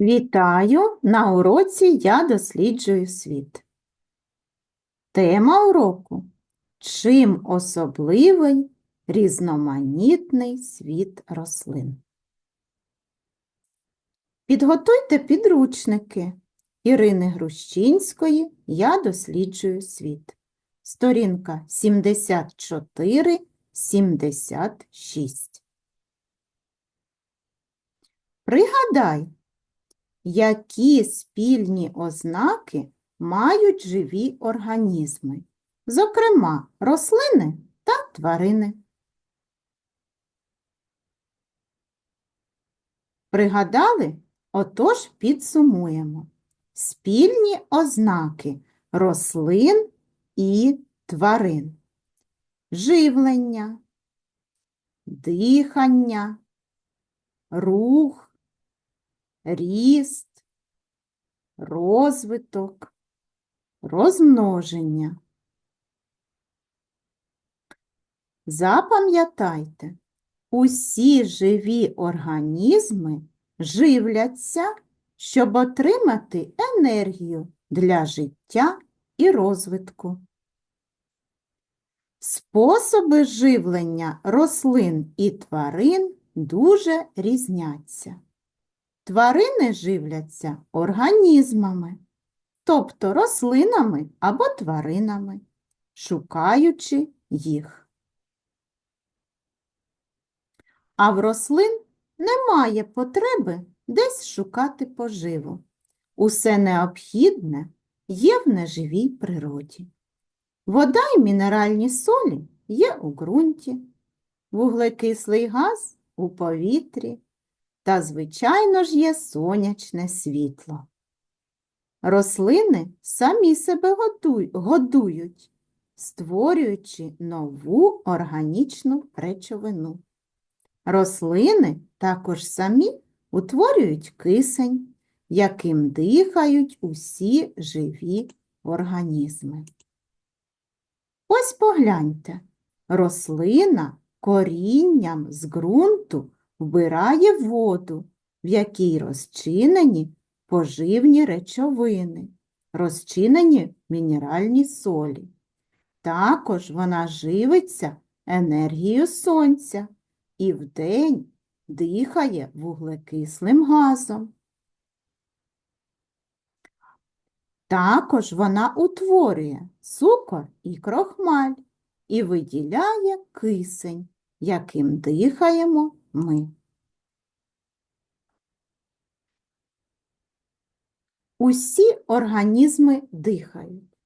Вітаю! На уроці я досліджую світ. Тема уроку Чим особливий різноманітний світ рослин. Підготуйте підручники Ірини Грущинської Я досліджую світ. Сторінка 74-76. Пригадай, які спільні ознаки мають живі організми, зокрема рослини та тварини. Пригадали? Отож підсумуємо. Спільні ознаки рослин і тварин. Живлення, дихання, рух, ріст, розвиток, розмноження. Запам'ятайте, усі живі організми живляться, щоб отримати енергію для життя і розвитку. Способи живлення рослин і тварин дуже різняться. Тварини живляться організмами, тобто рослинами або тваринами, шукаючи їх. А в рослин немає потреби десь шукати поживу. Усе необхідне є в неживій природі. Вода і мінеральні солі є у ґрунті, вуглекислий газ у повітрі та, звичайно ж, є сонячне світло. Рослини самі себе годують, створюючи нову органічну речовину. Рослини також самі утворюють кисень, яким дихають усі живі організми. Ось погляньте, рослина корінням з ґрунту вбирає воду, в якій розчинені поживні речовини, розчинені мінеральні солі. Також вона живиться енергією сонця і вдень дихає вуглекислим газом. Також вона утворює цукор і крохмаль і виділяє кисень, яким дихаємо ми. Усі організми дихають,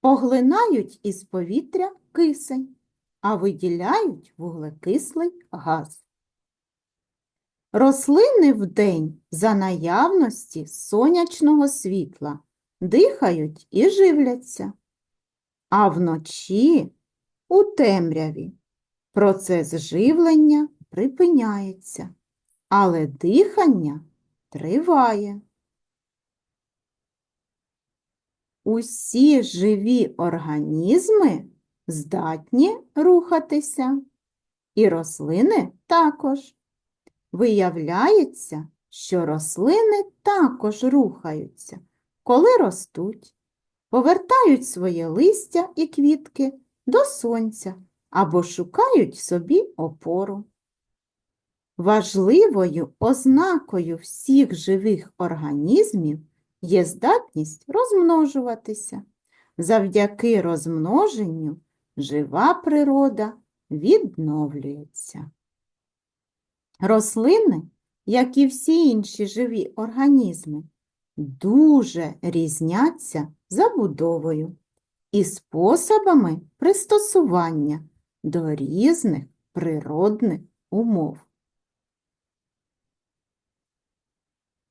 поглинають із повітря кисень, а виділяють вуглекислий газ. Рослини вдень за наявності сонячного світла дихають і живляться, а вночі у темряві процес живлення припиняється, але дихання триває. Усі живі організми здатні рухатися, і рослини також. Виявляється, що рослини також рухаються, коли ростуть, повертають своє листя і квітки до сонця або шукають собі опору. Важливою ознакою всіх живих організмів є здатність розмножуватися. Завдяки розмноженню жива природа відновлюється. Рослини, як і всі інші живі організми, дуже різняться забудовою і способами пристосування до різних природних умов.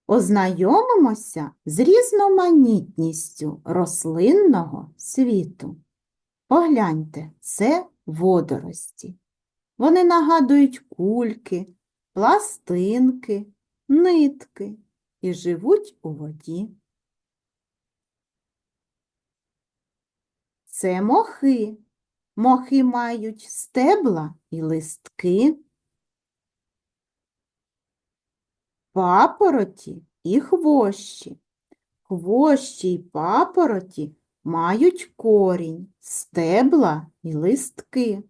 Ознайомимося з різноманітністю рослинного світу. Погляньте, це водорості. Вони нагадують кульки, пластинки, нитки і живуть у воді. Це мохи. Мохи мають стебла і листки. Папороті і хвощі. Хвощі й папороті мають корінь, стебла і листки.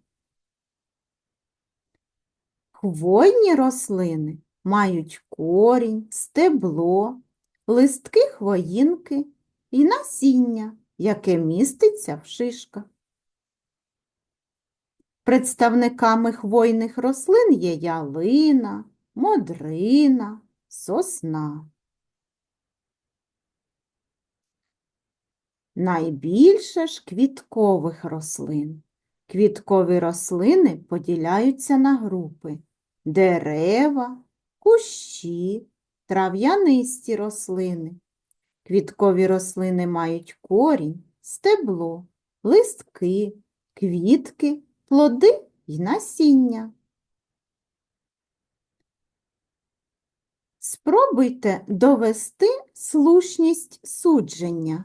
Хвойні рослини мають корінь, стебло, листки хвоїнки і насіння, яке міститься в шишках. Представниками хвойних рослин є ялина, модрина, сосна. Найбільше ж квіткових рослин. Квіткові рослини поділяються на групи дерева, кущі, трав'янисті рослини. Квіткові рослини мають корінь, стебло, листки, квітки, плоди й насіння. Спробуйте довести слушність судження.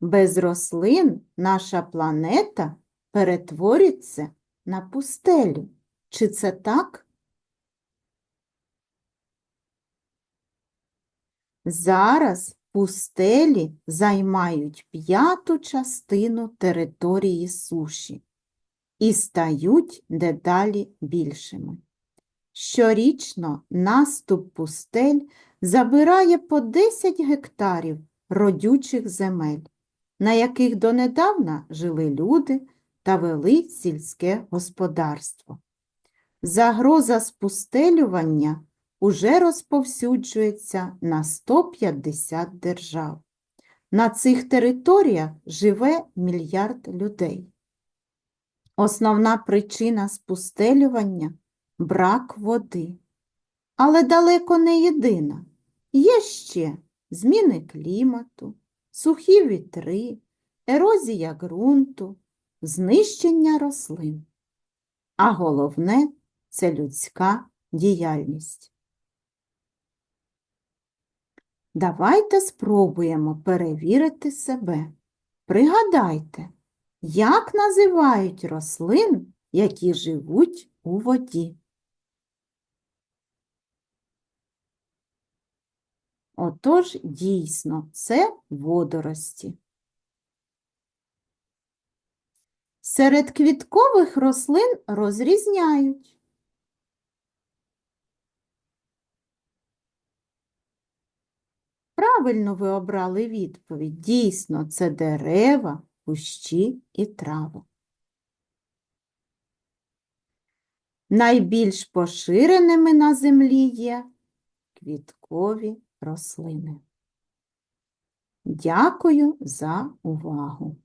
Без рослин наша планета перетвориться на пустелю. Чи це так? Зараз пустелі займають п'яту частину території суші і стають дедалі більшими. Щорічно наступ пустель забирає по 10 гектарів родючих земель, на яких донедавна жили люди та вели сільське господарство. Загроза спустелювання уже розповсюджується на 150 держав. На цих територіях живе мільярд людей. Основна причина спустелювання брак води. Але далеко не єдина. Є ще зміни клімату, сухі вітри, ерозія ґрунту, знищення рослин. А головне це людська діяльність. Давайте спробуємо перевірити себе. Пригадайте, як називають рослин, які живуть у воді. Отож, дійсно, це водорості. Серед квіткових рослин розрізняють Правильно ви обрали відповідь. Дійсно, це дерева, кущі і трави. Найбільш поширеними на землі є квіткові рослини. Дякую за увагу!